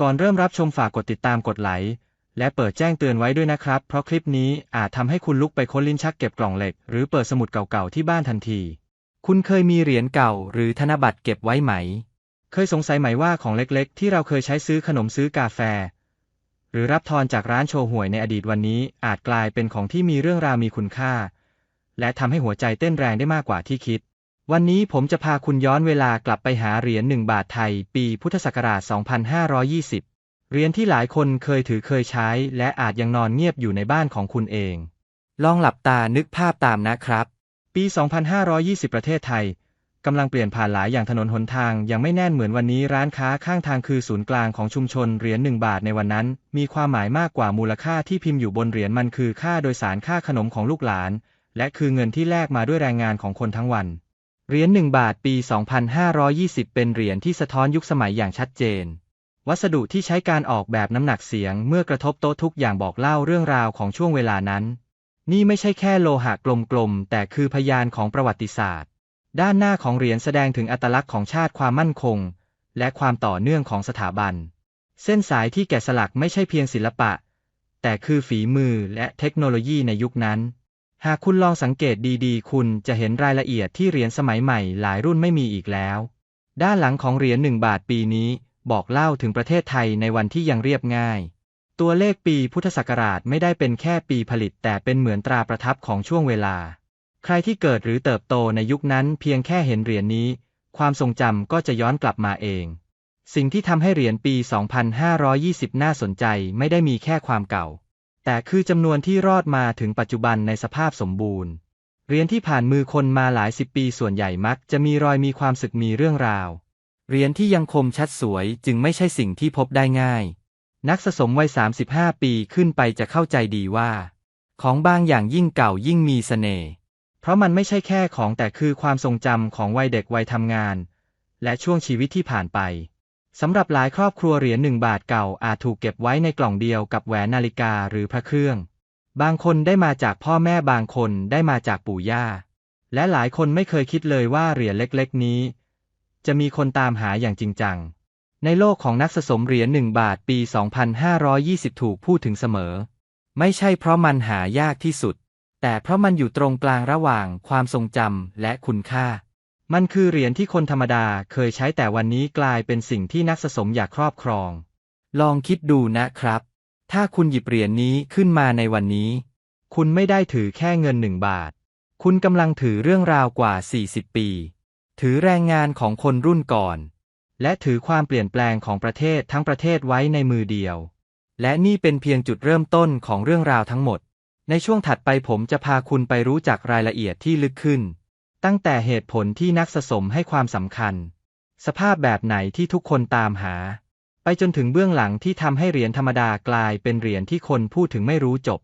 ก่อนเริ่มรับชมฝากกดติดตามกดไลค์และเปิดแจ้งเตือนไว้ด้วยนะครับ เพราะคลิปนี้อาจทำให้คุณลุกไปค้นลิ้นชักเก็บกล่องเหล็ก หรือเปิดสมุดเก่าๆที่บ้านทันที คุณเคยมีเหรียญเก่า หรือธนบัตรเก็บไว้ไหม เคยสงสัยไหมว่าของเล็กๆ ที่เราเคยใช้ซื้อขนมซื้อกาแฟ หรือรับทอนจากร้านโชห่วยในอดีตวันนี้ อาจกลายเป็นของที่มีเรื่องราวมีคุณค่า และทำให้หัวใจเต้นแรงได้มากกว่าที่คิด วันนี้ผมจะพาคุณย้อนเวลากลับไปหาเหรียญหนึ่งบาทไทย ปีพุทธศักราช 2520 เหรียญที่หลายคนเคยถือเคยใช้ และอาจยังนอนเงียบอยู่ในบ้านของคุณเอง ลองหลับตานึกภาพตามนะครับ ปี 2520 ประเทศไทยกำลังเปลี่ยนผ่านหลายอย่างถนนหนทางยังไม่แน่นเหมือนวันนี้ร้านค้าข้างทางคือศูนย์กลางของชุมชนเหรียญหนึ่งบาทในวันนั้น มีความหมายมากกว่ามูลค่าที่พิมพ์อยู่บนเหรียญมันคือค่าโดยสารค่าขนมของลูกหลาน และคือเงินที่แลกมาด้วยแรงงานของคนทั้งวัน เหรียญหนึ่งบาทปี 2520 เป็นเหรียญที่สะท้อนยุคสมัยอย่างชัดเจน วัสดุที่ใช้การออกแบบน้ำหนักเสียงเมื่อกระทบโต๊ะทุกอย่างบอกเล่าเรื่องราวของช่วงเวลานั้น นี่ไม่ใช่แค่โลหะกลมๆ แต่คือพยานของประวัติศาสตร์ ด้านหน้าของเหรียญแสดงถึงอัตลักษณ์ของชาติความมั่นคง และความต่อเนื่องของสถาบัน เส้นสายที่แกะสลักไม่ใช่เพียงศิลปะ แต่คือฝีมือและเทคโนโลยีในยุคนั้น หากคุณลองสังเกตดีๆ คุณจะเห็นรายละเอียดที่เหรียญสมัยใหม่หลายรุ่นไม่มีอีกแล้ว ด้านหลังของเหรียญหนึ่งบาทปีนี้ บอกเล่าถึงประเทศไทยในวันที่ยังเรียบง่าย ตัวเลขปีพุทธศักราชไม่ได้เป็นแค่ปีผลิต แต่เป็นเหมือนตราประทับของช่วงเวลา ใครที่เกิดหรือเติบโตในยุคนั้นเพียงแค่เห็นเหรียญนี้ ความทรงจำก็จะย้อนกลับมาเอง สิ่งที่ทำให้เหรียญปี 2520 น่าสนใจไม่ได้มีแค่ความเก่า แต่คือจำนวนที่รอดมาถึงปัจจุบันในสภาพสมบูรณ์ เหรียญที่ผ่านมือคนมาหลายสิบปีส่วนใหญ่มักจะมีรอยมีความสึกมีเรื่องราว เหรียญที่ยังคมชัดสวยจึงไม่ใช่สิ่งที่พบได้ง่าย นักสะสมวัย 35 ปีขึ้นไปจะเข้าใจดีว่า ของบางอย่างยิ่งเก่ายิ่งมีเสน่ห์ เพราะมันไม่ใช่แค่ของแต่คือความทรงจำของวัยเด็กวัยทำงาน และช่วงชีวิตที่ผ่านไป สำหรับหลายครอบครัวเหรียญหนึ่งบาทเก่าอาจถูกเก็บไว้ในกล่องเดียวกับแหวนนาฬิกาหรือพระเครื่อง บางคนได้มาจากพ่อแม่บางคนได้มาจากปู่ย่า และหลายคนไม่เคยคิดเลยว่าเหรียญเล็กๆ นี้ จะมีคนตามหาอย่างจริงจัง ในโลกของนักสะสมเหรียญหนึ่งบาทปี 2520 ถูกพูดถึงเสมอ ไม่ใช่เพราะมันหายากที่สุด แต่เพราะมันอยู่ตรงกลางระหว่างความทรงจำและคุณค่า มันคือเหรียญที่คนธรรมดาเคยใช้แต่วันนี้กลายเป็นสิ่งที่นักสะสมอยากครอบครอง ลองคิดดูนะครับ ถ้าคุณหยิบเหรียญนี้ขึ้นมาในวันนี้ คุณไม่ได้ถือแค่เงินหนึ่งบาท คุณกำลังถือเรื่องราวกว่า 40 ปี ถือแรงงานของคนรุ่นก่อน และถือความเปลี่ยนแปลงของประเทศทั้งประเทศไว้ในมือเดียว และนี่เป็นเพียงจุดเริ่มต้นของเรื่องราวทั้งหมด ในช่วงถัดไปผมจะพาคุณไปรู้จักรายละเอียดที่ลึกขึ้น ตั้งแต่เหตุผลที่นักสะสมให้ความสำคัญ สภาพแบบไหนที่ทุกคนตามหา ไปจนถึงเบื้องหลังที่ทำให้เหรียญธรรมดากลายเป็นเหรียญที่คนพูดถึงไม่รู้จบ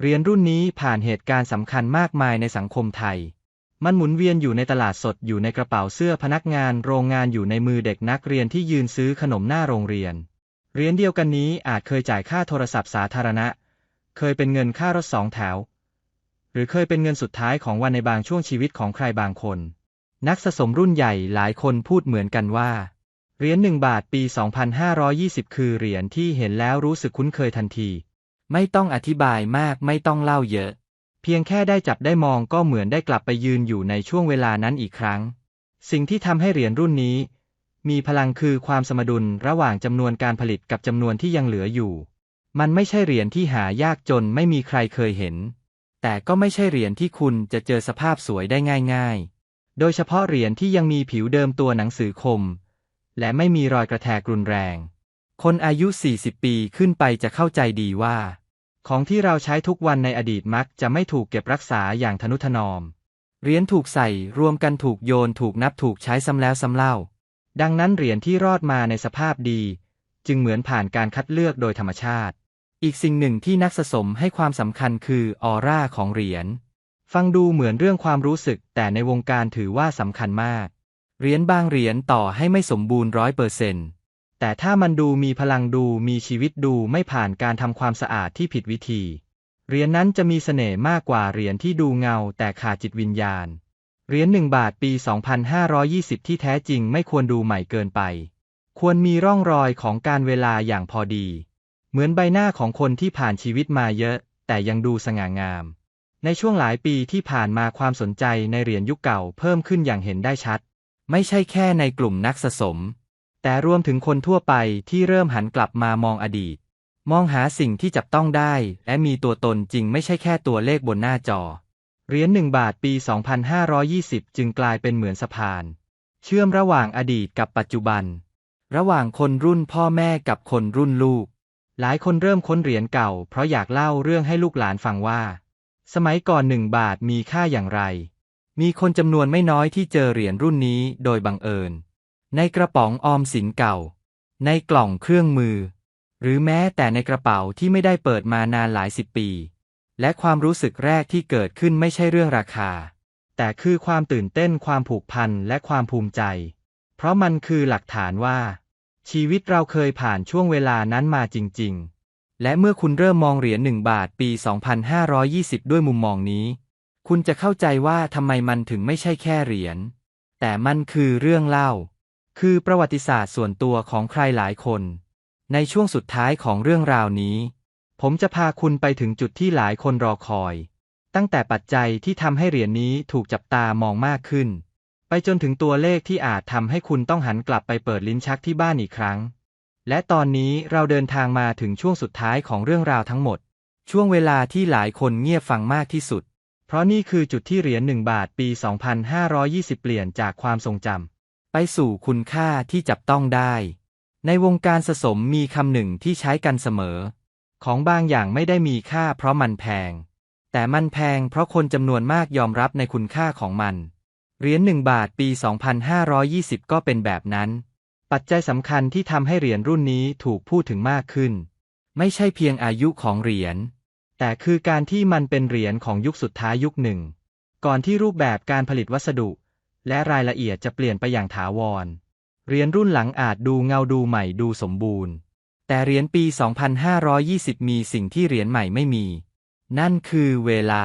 เหรียญรุ่นนี้ผ่านเหตุการณ์สำคัญมากมายในสังคมไทย มันหมุนเวียนอยู่ในตลาดสดอยู่ในกระเป๋าเสื้อพนักงานโรงงานอยู่ในมือเด็กนักเรียนที่ยืนซื้อขนมหน้าโรงเรียน เหรียญเดียวกันนี้อาจเคยจ่ายค่าโทรศัพท์สาธารณะ เคยเป็นเงินค่ารถสองแถว หรือเคยเป็นเงินสุดท้ายของวันในบางช่วงชีวิตของใครบางคน นักสะสมรุ่นใหญ่หลายคนพูดเหมือนกันว่า เหรียญหนึ่งบาทปี 2520 คือเหรียญที่เห็นแล้วรู้สึกคุ้นเคยทันที ไม่ต้องอธิบายมากไม่ต้องเล่าเยอะ เพียงแค่ได้จับได้มองก็เหมือนได้กลับไปยืนอยู่ในช่วงเวลานั้นอีกครั้ง สิ่งที่ทำให้เหรียญรุ่นนี้ มีพลังคือความสมดุลระหว่างจำนวนการผลิตกับจำนวนที่ยังเหลืออยู่ มันไม่ใช่เหรียญที่หายากจนไม่มีใครเคยเห็น แต่ก็ไม่ใช่เหรียญที่คุณจะเจอสภาพสวยได้ง่ายๆ โดยเฉพาะเหรียญที่ยังมีผิวเดิมตัวหนังสือคม และไม่มีรอยกระแทกรุนแรง คนอายุ 40 ปีขึ้นไปจะเข้าใจดีว่า ของที่เราใช้ทุกวันในอดีตมักจะไม่ถูกเก็บรักษาอย่างทนุถนอม เหรียญถูกใส่รวมกันถูกโยนถูกนับถูกใช้ซ้ำแล้วซ้ำเล่า ดังนั้นเหรียญที่รอดมาในสภาพดี จึงเหมือนผ่านการคัดเลือกโดยธรรมชาติ อีกสิ่งหนึ่งที่นักสะสมให้ความสำคัญคือออร่าของเหรียญ ฟังดูเหมือนเรื่องความรู้สึก แต่ในวงการถือว่าสำคัญมาก เหรียญบางเหรียญต่อให้ไม่สมบูรณ์ร้อยเปอร์เซนต์แต่ถ้ามันดูมีพลังดูมีชีวิตดูไม่ผ่านการทำความสะอาดที่ผิดวิธี เหรียญนั้นจะมีเสน่ห์มากกว่าเหรียญที่ดูเงาแต่ขาดจิตวิญญาณ เหรียญหนึ่งบาทปี 2520 ที่แท้จริงไม่ควรดูใหม่เกินไป ควรมีร่องรอยของการเวลาอย่างพอดี เหมือนใบหน้าของคนที่ผ่านชีวิตมาเยอะ แต่ยังดูสง่างาม ในช่วงหลายปีที่ผ่านมาความสนใจในเหรียญยุคเก่าเพิ่มขึ้นอย่างเห็นได้ชัด ไม่ใช่แค่ในกลุ่มนักสะสม แต่รวมถึงคนทั่วไปที่เริ่มหันกลับมามองอดีต มองหาสิ่งที่จับต้องได้ และมีตัวตนจริงไม่ใช่แค่ตัวเลขบนหน้าจอ เหรียญหนึ่งบาทปี 2520 จึงกลายเป็นเหมือนสะพาน เชื่อมระหว่างอดีตกับปัจจุบัน ระหว่างคนรุ่นพ่อแม่กับคนรุ่นลูก หลายคนเริ่มค้นเหรียญเก่า เพราะอยากเล่าเรื่องให้ลูกหลานฟังว่า สมัยก่อนหนึ่งบาทมีค่าอย่างไร มีคนจำนวนไม่น้อยที่เจอเหรียญรุ่นนี้โดยบังเอิญ ในกระป๋องออมสินเก่า ในกล่องเครื่องมือ หรือแม้แต่ในกระเป๋าที่ไม่ได้เปิดมานานหลายสิบปี และความรู้สึกแรกที่เกิดขึ้นไม่ใช่เรื่องราคา แต่คือความตื่นเต้นความผูกพันและความภูมิใจ เพราะมันคือหลักฐานว่า ชีวิตเราเคยผ่านช่วงเวลานั้นมาจริง ๆ และเมื่อคุณเริ่มมองเหรียญหนึ่งบาทปี 2520 ด้วยมุมมองนี้ คุณจะเข้าใจว่าทำไมมันถึงไม่ใช่แค่เหรียญ แต่มันคือเรื่องเล่า คือประวัติศาสตร์ส่วนตัวของใครหลายคน ในช่วงสุดท้ายของเรื่องราวนี้ ผมจะพาคุณไปถึงจุดที่หลายคนรอคอย ตั้งแต่ปัจจัยที่ทำให้เหรียญนี้ถูกจับตามองมากขึ้น ไปจนถึงตัวเลขที่อาจทำให้คุณต้องหันกลับไปเปิดลิ้นชักที่บ้านอีกครั้ง และตอนนี้เราเดินทางมาถึงช่วงสุดท้ายของเรื่องราวทั้งหมด ช่วงเวลาที่หลายคนเงียบฟังมากที่สุด เพราะนี่คือจุดที่เหรียญหนึ่งบาทปี 2520 เปลี่ยนจากความทรงจำไปสู่คุณค่าที่จับต้องได้ ในวงการสะสมมีคำหนึ่งที่ใช้กันเสมอ ของบางอย่างไม่ได้มีค่าเพราะมันแพง แต่มันแพงเพราะคนจำนวนมากยอมรับในคุณค่าของมัน เหรียญหนึ่งบาทปี 2520 ก็เป็นแบบนั้น ปัจจัยสำคัญที่ทำให้เหรียญรุ่นนี้ถูกพูดถึงมากขึ้น ไม่ใช่เพียงอายุของเหรียญ แต่คือการที่มันเป็นเหรียญของยุคสุดท้ายยุคหนึ่ง ก่อนที่รูปแบบการผลิตวัสดุ และรายละเอียดจะเปลี่ยนไปอย่างถาวร เหรียญรุ่นหลังอาจดูเงาดูใหม่ดูสมบูรณ์ แต่เหรียญปี 2520 มีสิ่งที่เหรียญใหม่ไม่มี นั่นคือเวลา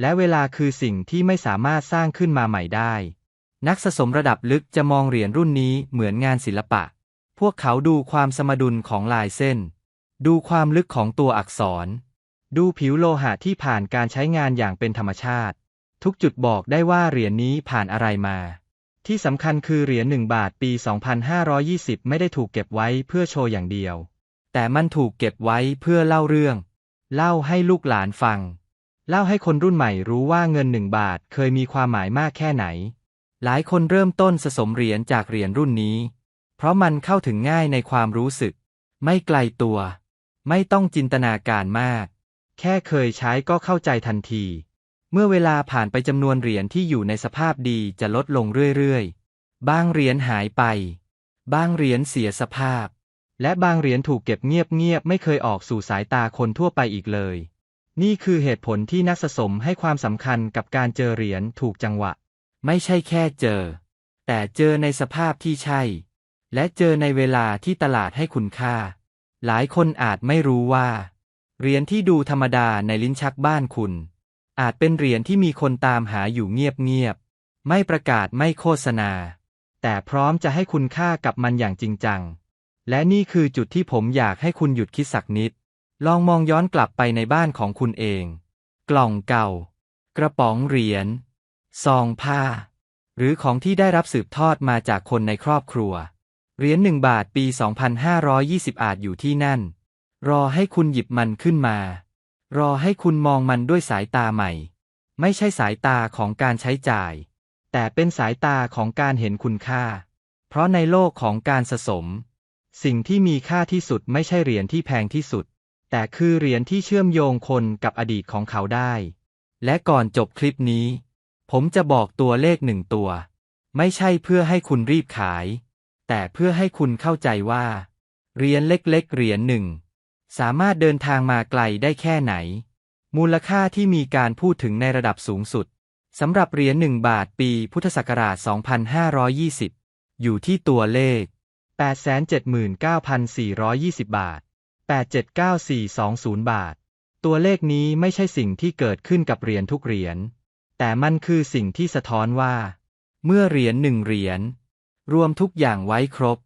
และเวลาคือสิ่งที่ไม่สามารถสร้างขึ้นมาใหม่ได้ นักสะสมระดับลึกจะมองเหรียญรุ่นนี้เหมือนงานศิลปะ พวกเขาดูความสมดุลของลายเส้น ดูความลึกของตัวอักษร ดูผิวโลหะที่ผ่านการใช้งานอย่างเป็นธรรมชาติ ทุกจุดบอกได้ว่าเหรียญนี้ผ่านอะไรมา ที่สำคัญคือเหรียญหนึ่งบาทปี 2520 ไม่ได้ถูกเก็บไว้เพื่อโชว์อย่างเดียว แต่มันถูกเก็บไว้เพื่อเล่าเรื่อง เล่าให้ลูกหลานฟัง เล่าให้คนรุ่นใหม่รู้ว่าเงินหนึ่งบาทเคยมีความหมายมากแค่ไหน หลายคนเริ่มต้นสะสมเหรียญจากเหรียญรุ่นนี้ เพราะมันเข้าถึงง่ายในความรู้สึก ไม่ไกลตัว ไม่ต้องจินตนาการมาก แค่เคยใช้ก็เข้าใจทันที เมื่อเวลาผ่านไปจำนวนเหรียญที่อยู่ในสภาพดีจะลดลงเรื่อยๆ บางเหรียญหายไป บางเหรียญเสียสภาพ และบางเหรียญถูกเก็บเงียบๆไม่เคยออกสู่สายตาคนทั่วไปอีกเลย นี่คือเหตุผลที่นักสะสมให้ความสำคัญกับการเจอเหรียญถูกจังหวะ ไม่ใช่แค่เจอ แต่เจอในสภาพที่ใช่ และเจอในเวลาที่ตลาดให้คุณค่า หลายคนอาจไม่รู้ว่า เหรียญที่ดูธรรมดาในลิ้นชักบ้านคุณ อาจเป็นเหรียญที่มีคนตามหาอยู่เงียบๆไม่ประกาศไม่โฆษณา แต่พร้อมจะให้คุณค่ากับมันอย่างจริงจัง และนี่คือจุดที่ผมอยากให้คุณหยุดคิดสักนิด ลองมองย้อนกลับไปในบ้านของคุณเอง กล่องเก่า กระป๋องเหรียญ ซองผ้า หรือของที่ได้รับสืบทอดมาจากคนในครอบครัว เหรียญหนึ่งบาทปี 2520 อาจอยู่ที่นั่น รอให้คุณหยิบมันขึ้นมา รอให้คุณมองมันด้วยสายตาใหม่ ไม่ใช่สายตาของการใช้จ่าย แต่เป็นสายตาของการเห็นคุณค่า เพราะในโลกของการสะสม สิ่งที่มีค่าที่สุดไม่ใช่เหรียญที่แพงที่สุด แต่คือเหรียญที่เชื่อมโยงคนกับอดีตของเขาได้ และก่อนจบคลิปนี้ ผมจะบอกตัวเลขหนึ่งตัว ไม่ใช่เพื่อให้คุณรีบขาย แต่เพื่อให้คุณเข้าใจว่า เหรียญเล็กๆเหรียญหนึ่ง สามารถเดินทางมาไกลได้แค่ไหน มูลค่าที่มีการพูดถึงในระดับสูงสุดสำหรับเหรียญหนึ่งบาทปีพุทธศักราช 2520 อยู่ที่ตัวเลข 879,420 บาท 879420 บาท ตัวเลขนี้ไม่ใช่สิ่งที่เกิดขึ้นกับเหรียญทุกเหรียญ แต่มันคือสิ่งที่สะท้อนว่า เมื่อเหรียญหนึ่งเหรียญ รวมทุกอย่างไว้ครบ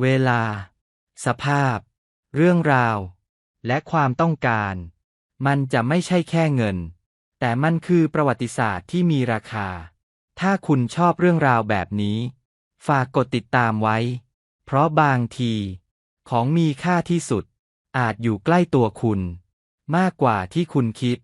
เวลา สภาพ เรื่องราว และความต้องการ มันจะไม่ใช่แค่เงิน แต่มันคือประวัติศาสตร์ที่มีราคา ถ้าคุณชอบเรื่องราวแบบนี้ ฝากกดติดตามไว้ เพราะบางที ของมีค่าที่สุด อาจอยู่ใกล้ตัวคุณ มากกว่าที่คุณคิด